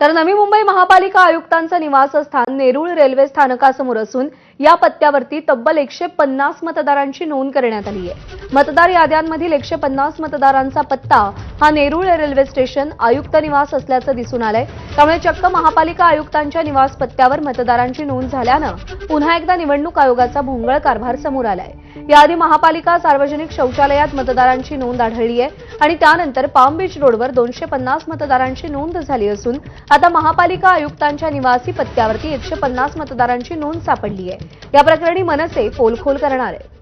तर नवी मुंबई महापालिका आयुक्तांचं निवासस्थान नेरूळ रेल्वे स्थानकासमोर असून या पत्त्यावरती तब्बल एकशे पन्नास मतदारांची नोंद करण्यात आली आहे. मतदार याद्यांमधील एकशे पन्नास मतदारांचा पत्ता हा नेरूळ रेल्वे स्टेशन आयुक्त निवास असल्याचं दिसून आलंय. त्यामुळे चक्क महापालिका आयुक्तांच्या निवास पत्त्यावर मतदारांची नोंद झाल्यानं पुन्हा एकदा निवडणूक आयोगाचा भोंगळ कारभार समोर आलाय. याआधी महापालिका सार्वजनिक शौचालयात मतदारांची नोंद आढळली आहे आणि त्यानंतर पाम बीच रोडवर दोनशे पन्नास मतदारांची नोंद झाली असून आता महापालिका आयुक्तांच्या निवासी पत्त्यावरती एकशे पन्नास मतदारांची नोंद सापडली आहे. या प्रकरणी मनसे पोलखोल करणार आहे.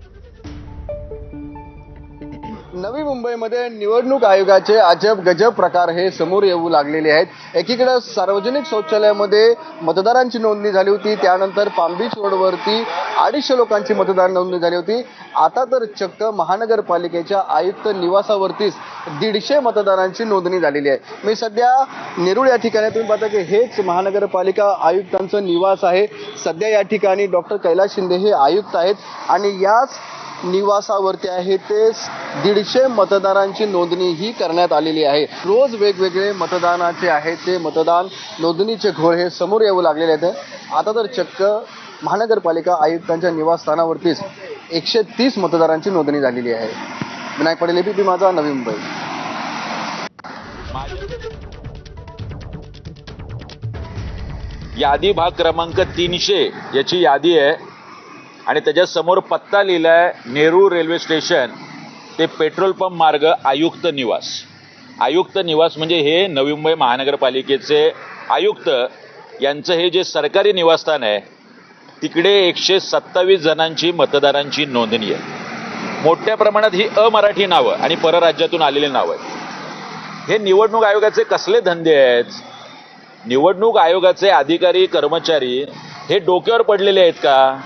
नवी मुंबईमध्ये निवडणूक आयोगाचे अजब गजब प्रकार हे समोर येऊ लागलेले आहेत. एकीकडे सार्वजनिक शौचालयामध्ये मतदारांची नोंदणी झाली होती त्यानंतर पामबीच रोडवरती अडीचशे लोकांची मतदार नोंदणी झाली होती. आता तर चक्क महानगरपालिकेच्या आयुक्त निवासावरतीच दीडशे मतदारांची नोंदणी झालेली आहे. मी सध्या नेरुळ या ठिकाणी तुम्ही पाहता की हेच महानगरपालिका आयुक्तांचं निवास आहे. सध्या या ठिकाणी डॉक्टर कैलास शिंदे हे आयुक्त आहेत आणि याच निवासावरती आहे ते दीडशे मतदारांची नोंदणी ही करण्यात आलेली आहे. रोज वेगवेगळे मतदानाचे आहे ते मतदान नोंदणीचे घोळ हे समोर येऊ लागलेले आहेत. आता तर चक्क महानगरपालिका आयुक्तांच्या निवासस्थानावरतीच एकशे तीस मतदारांची नोंदणी झालेली आहे. विनायक पटेल एबीपी माझा नवी मुंबई. यादी भाग क्रमांक तीनशे याची यादी आहे. आणि त्याच्यासमोर पत्ता पत्ता लिहिलाय नेरूळ रेल्वे स्टेशन ते पेट्रोल पंप मार्ग आयुक्त निवास. आयुक्त निवास म्हणजे हे नवी मुंबई महानगरपालिकेचे आयुक्त. यांचं हे जे सरकारी निवासस्थान आहे तिकडे एकशे सत्तावीस जणांची मतदारांची नोंदणी आहे. मोठ्या प्रमाणात ही अमराठी नावं आणि परराज्यातून आलेली नावं आहेत. हे निवडणूक आयोगाचे कसले धंदे आहेत? निवडणूक आयोगाचे अधिकारी कर्मचारी हे डोक्यावर पडलेले आहेत का?